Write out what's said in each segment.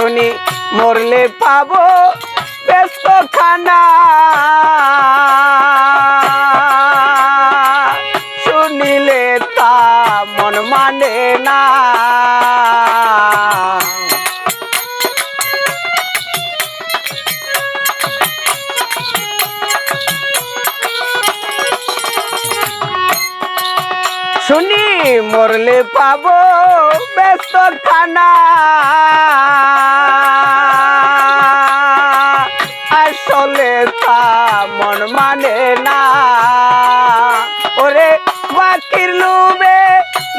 শুনি, মরলে পাবো ব্যস্ত খানা শুনিলে তা মন মানে না। শুনি, মরলে পাবো ব্যস্ত খানা মন মানে না। ওরে বাকির লুবে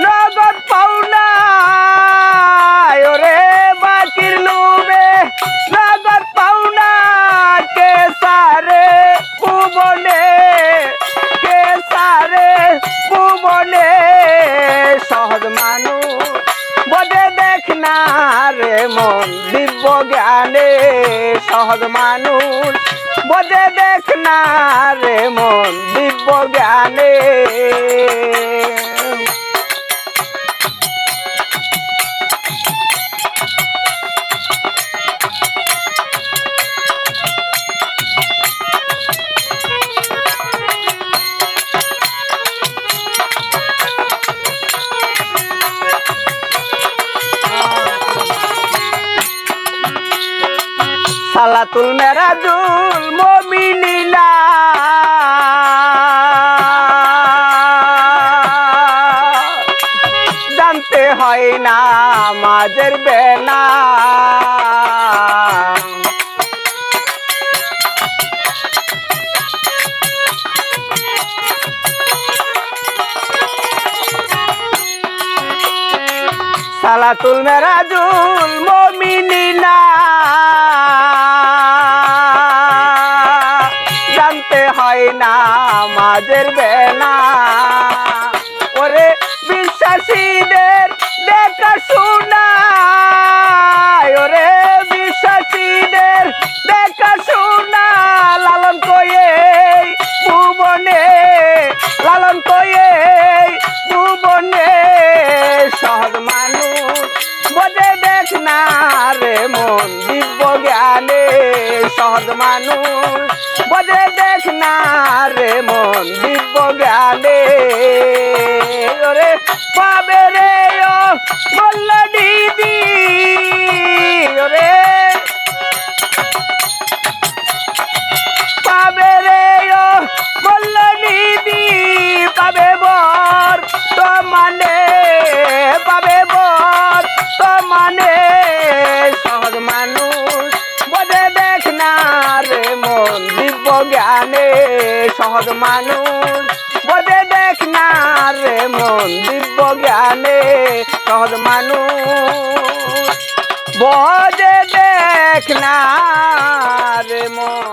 নগদ পাওনা ওরে বাকির লুবে নগদ পাওনা কে সারে কুবনে কে সারে কুবনে সহজ মানুষ বোঝে দেখ না রে মন দিব্য জ্ঞানে। সহজ মানুষ বোঝে দেখ না রে মন দিব্য জ্ঞানে। সালাতুল মেরাজুল মমিনিলা জানতে হয় না মাঝের বেলা। সালাতুল মেরাজুল মমিনিনা। জানতে হয় না মাঝের বেলা। ওরে বিশ্বাসীদের না রে মন, দিব্য জ্ঞানে সহজ মানুষ। বজে দেখ না রে মন, দিব্য জ্ঞানে। ওরে পাবে রে বলল জ্ঞানে সহজ মানুষ। বোঝে দেখ না রে মন দিব্য জ্ঞানে, সহজ মানুষ। বোঝে দেখ না রে মন